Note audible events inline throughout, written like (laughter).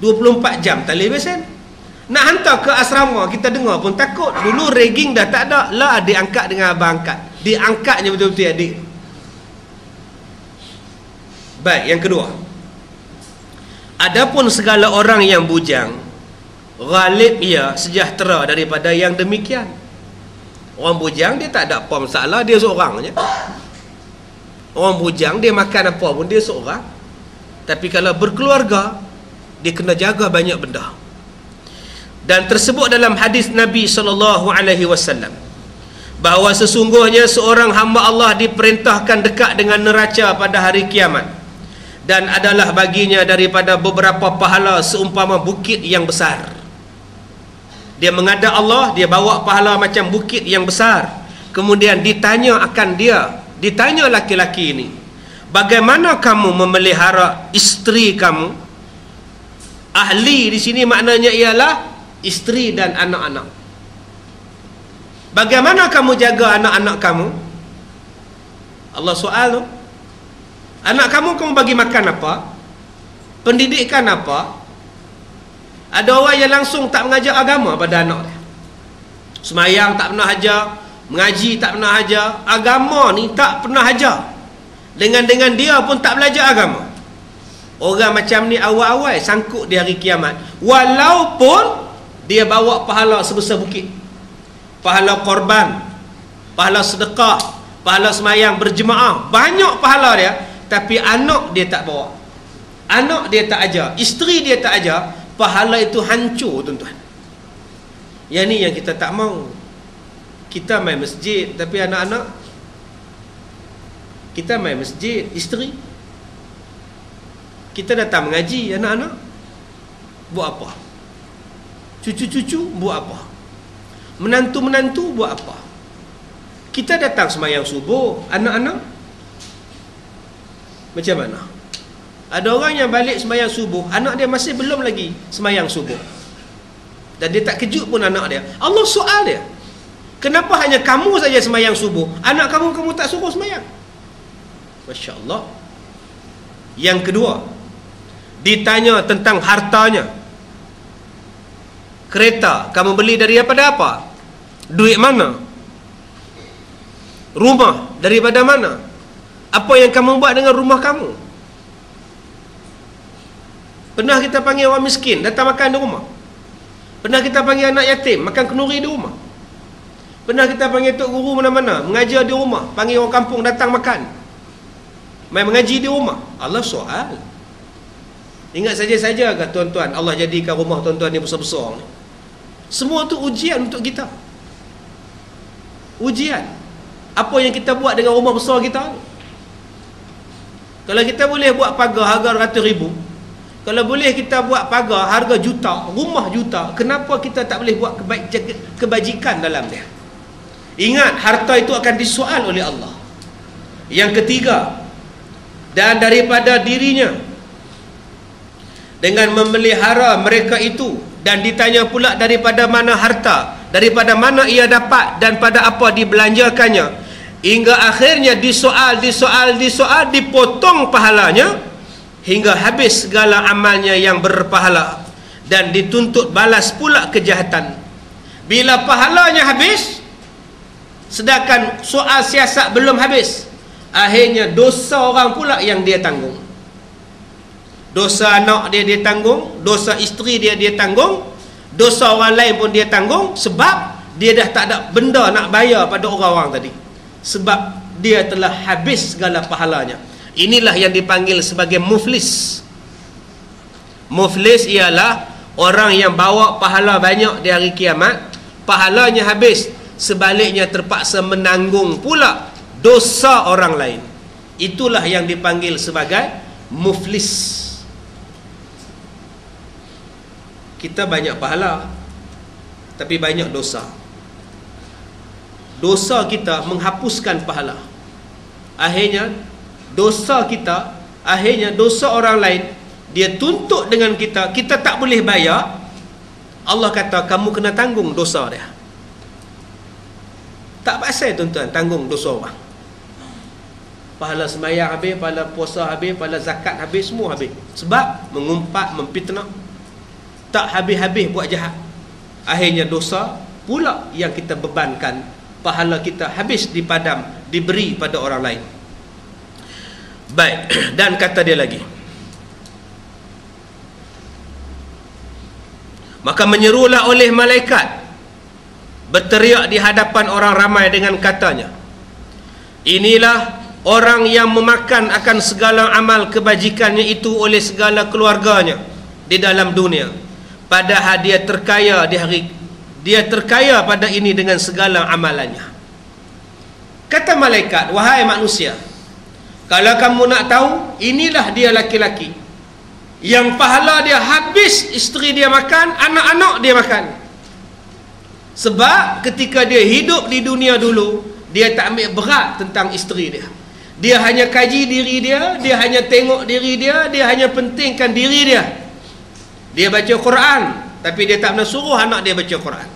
24 jam tali besen nak hantar ke asrama kita dengar pun takut. Dulu ragging dah tak ada. Lah adik angkat dengan abang angkat. Diangkatnya betul-betul adik. Baik yang kedua. Adapun segala orang yang bujang ghalib ia sejahtera daripada yang demikian. Orang bujang dia tak ada apa masalah dia seorang je. Orang bujang dia makan apa pun dia seorang. Tapi kalau berkeluarga dia kena jaga banyak benda. Dan tersebut dalam hadis Nabi sallallahu alaihi wasallam. Bahawa sesungguhnya seorang hamba Allah diperintahkan dekat dengan neraca pada hari kiamat. Dan adalah baginya daripada beberapa pahala seumpama bukit yang besar. Dia mengadap Allah dia bawa pahala macam bukit yang besar. Kemudian ditanya akan dia ditanya laki-laki ini bagaimana kamu memelihara isteri kamu ahli di sini maknanya ialah isteri dan anak-anak bagaimana kamu jaga anak-anak kamu Allah soal tu anak kamu kamu bagi makan apa pendidikan apa ada orang yang langsung tak mengajar agama pada anak dia. Semayang tak pernah ajar, mengaji tak pernah ajar, agama ni tak pernah ajar. Dengan dengan dia pun tak belajar agama. Orang macam ni awal-awal sangkut di hari kiamat. Walaupun dia bawa pahala sebesar bukit. Pahala korban, pahala sedekah, pahala semayang berjemaah, banyak pahala dia, tapi anak dia tak bawa. Anak dia tak ajar, isteri dia tak ajar, pahala itu hancur tuan-tuan yang ni yang kita tak mau kita main masjid tapi anak-anak kita main masjid isteri kita datang mengaji anak-anak buat apa? Cucu-cucu buat apa? Menantu-menantu buat apa? Kita datang semayang subuh anak-anak macam mana? Ada orang yang balik semayang subuh Anak dia masih belum lagi semayang subuh. Dan dia tak kejut pun anak dia. Allah soal dia. Kenapa hanya kamu saja semayang subuh? Anak kamu kamu tak suruh semayang? Masya Allah. Yang kedua Ditanya tentang hartanya Kereta Kamu beli dari apa Duit mana Rumah Daripada mana Apa yang kamu buat dengan rumah kamu Pernah kita panggil orang miskin datang makan di rumah. Pernah kita panggil anak yatim makan kenuri di rumah. Pernah kita panggil tok guru mana-mana mengajar di rumah, panggil orang kampung datang makan. Mai mengaji di rumah. Allah soal. Ingat saja-saja ke tuan-tuan Allah jadikan rumah tuan-tuan ni besar-besar ni. Semua tu ujian untuk kita. Ujian. Apa yang kita buat dengan rumah besar kita Kalau kita boleh buat pagar harga ratus ribu, kalau boleh kita buat pagar harga juta, rumah juta, kenapa kita tak boleh buat kebajikan dalam dia? Ingat, harta itu akan disoal oleh Allah. Yang ketiga, dan daripada dirinya, dengan memelihara mereka itu, dan ditanya pula daripada mana harta, daripada mana ia dapat, dan pada apa dibelanjakannya, hingga akhirnya disoal, disoal, disoal, dipotong pahalanya, hingga habis segala amalnya yang berpahala. Dan dituntut balas pula kejahatan. Bila pahalanya habis sedangkan soal siasat belum habis akhirnya dosa orang pula yang dia tanggung dosa anak dia dia tanggung. Dosa isteri dia dia tanggung. Dosa orang lain pun dia tanggung. Sebab dia dah tak ada benda nak bayar pada orang-orang tadi. Sebab dia telah habis segala pahalanya. Inilah yang dipanggil sebagai muflis. Muflis ialah orang yang bawa pahala banyak di hari kiamat, pahalanya habis, sebaliknya terpaksa menanggung pula dosa orang lain. Itulah yang dipanggil sebagai muflis. Kita banyak pahala tapi banyak dosa. Dosa kita menghapuskan pahala. Akhirnya dosa kita akhirnya dosa orang lain dia tuntut dengan kita kita tak boleh bayar Allah kata kamu kena tanggung dosa dia tak pasal tuan-tuan tanggung dosa orang pahala semayang habis pahala puasa habis pahala zakat habis semua habis sebab mengumpat mempitnah tak habis-habis buat jahat. Akhirnya dosa pula yang kita bebankan. Pahala kita habis dipadam diberi pada orang lain. Baik (clears throat) dan kata dia lagi. Maka menyerulah oleh malaikat. Berteriak di hadapan orang ramai dengan katanya inilah orang yang memakan akan segala amal kebajikannya itu oleh segala keluarganya di dalam dunia padahal dia terkaya di hari dia terkaya pada ini dengan segala amalannya. Kata malaikat wahai manusia kalau kamu nak tahu inilah dia laki-laki. Yang pahala dia habis isteri dia makan anak-anak dia makan. Sebab ketika dia hidup di dunia dulu dia tak ambil berat tentang isteri dia. Dia hanya kaji diri dia dia hanya tengok diri dia dia hanya pentingkan diri dia dia baca Quran tapi dia tak pernah suruh anak dia baca Quran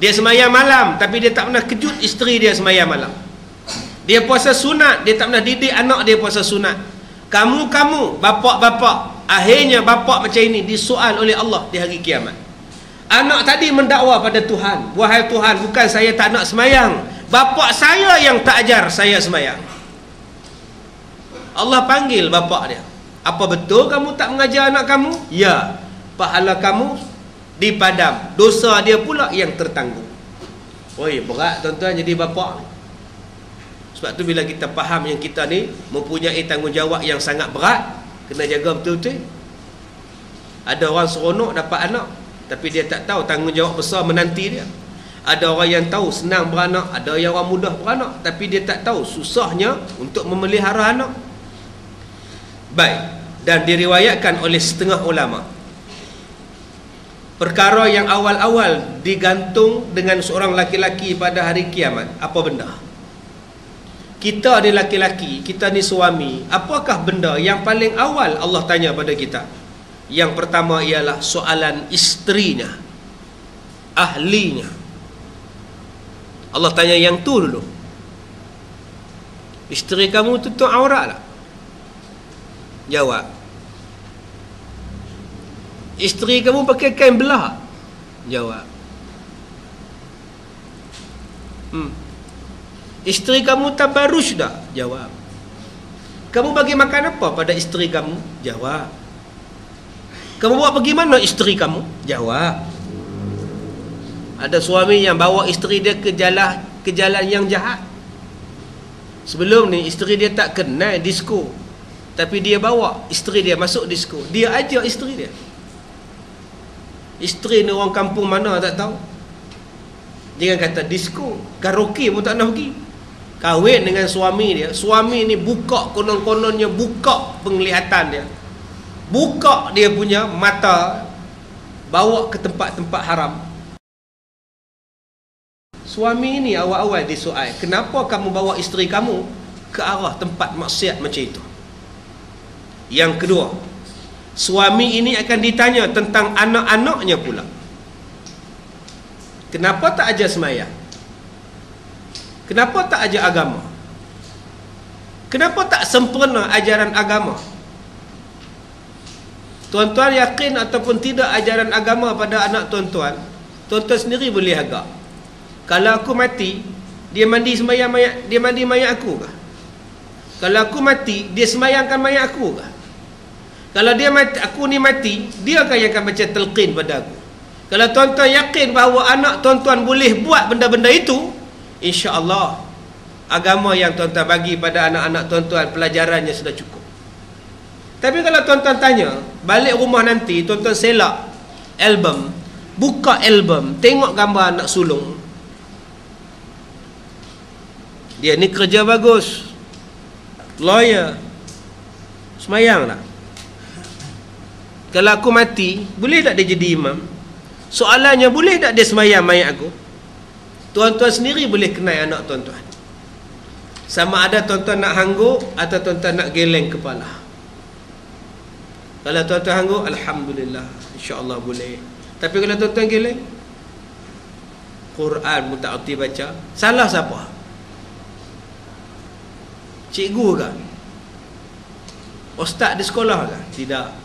dia semayang malam tapi dia tak pernah kejut isteri dia semayang malam. Dia puasa sunat, dia tak pernah didik anak dia puasa sunat. Kamu-kamu, bapak-bapak, akhirnya bapak macam ini disoal oleh Allah di hari kiamat. Anak tadi mendakwa pada Tuhan, wahai Tuhan, bukan saya tak nak semayang. Bapak saya yang tak ajar saya semayang. Allah panggil bapak dia. Apa betul kamu tak mengajar anak kamu? Ya. Pahala kamu dipadam. Dosa dia pula yang tertanggung. Oi berat tuan-tuan jadi bapa. Sebab tu bila kita faham yang kita ni mempunyai tanggungjawab yang sangat berat kena jaga betul-betul. Ada orang seronok dapat anak tapi dia tak tahu tanggungjawab besar menanti dia. Ada orang yang tahu senang beranak ada yang orang mudah beranak tapi dia tak tahu susahnya untuk memelihara anak baik. Dan diriwayatkan oleh setengah ulama. Perkara yang awal-awal digantung dengan seorang laki-laki pada hari kiamat. Apa benda? Kita ni laki-laki kita ni suami. Apakah benda yang paling awal Allah tanya pada kita? Yang pertama ialah soalan isterinya ahlinya. Allah tanya yang tu dulu. Isteri kamu tutup aurat tak jawab Isteri kamu pakai kain belah Jawab hmm. Isteri kamu tabarus tak? Jawab Kamu bagi makan apa pada isteri kamu? Jawab Kamu buat pergi mana isteri kamu? Jawab Ada suami yang bawa isteri dia ke jalan ke jalan yang jahat Sebelum ni isteri dia tak kenal disco Tapi dia bawa isteri dia masuk disco. Dia ajak isteri dia. Isteri ni orang kampung mana tak tahu. Jangan kata disco Karaoke pun tak nak pergi. Kahwin dengan suami dia. Suami ni buka konon-kononnya Buka penglihatan dia. Buka dia punya mata Bawa ke tempat-tempat haram. Suami ni awal-awal disoal Kenapa kamu bawa isteri kamu Ke arah tempat maksiat macam itu Yang kedua suami ini akan ditanya tentang anak-anaknya pula. Kenapa tak ajar semayang? Kenapa tak ajar agama? Kenapa tak sempurna ajaran agama? Tuan-tuan yakin ataupun tidak ajaran agama pada anak tuan-tuan tuan-tuan sendiri boleh agak. Kalau aku mati dia mandi semayang mayat dia mandi mayat aku kah? Kalau aku mati dia semayangkan mayat aku kah kalau dia mati, aku ni mati, dia akan yang akan baca telqin pada aku. Kalau tuan-tuan yakin bahawa anak tuan-tuan boleh buat benda-benda itu, insya-Allah agama yang tuan-tuan bagi pada anak-anak tuan-tuan pelajarannya sudah cukup. Tapi kalau tuan-tuan tanya, balik rumah nanti tuan-tuan selak album, buka album, tengok gambar anak sulung. Dia ni kerja bagus. Lawyer. Semayang tak? Kalau aku mati, boleh tak dia jadi imam? Soalannya, boleh tak dia semayang mayat aku? Tuan-tuan sendiri boleh kenal anak tuan-tuan. Sama ada tuan-tuan nak hangguk atau tuan-tuan nak geleng kepala. Kalau tuan-tuan hangguk, Alhamdulillah. InsyaAllah boleh. Tapi kalau tuan-tuan geleng, Quran pun tak erti baca. Salah siapa? Cikgu ke? Ustaz di sekolah ke? Tidak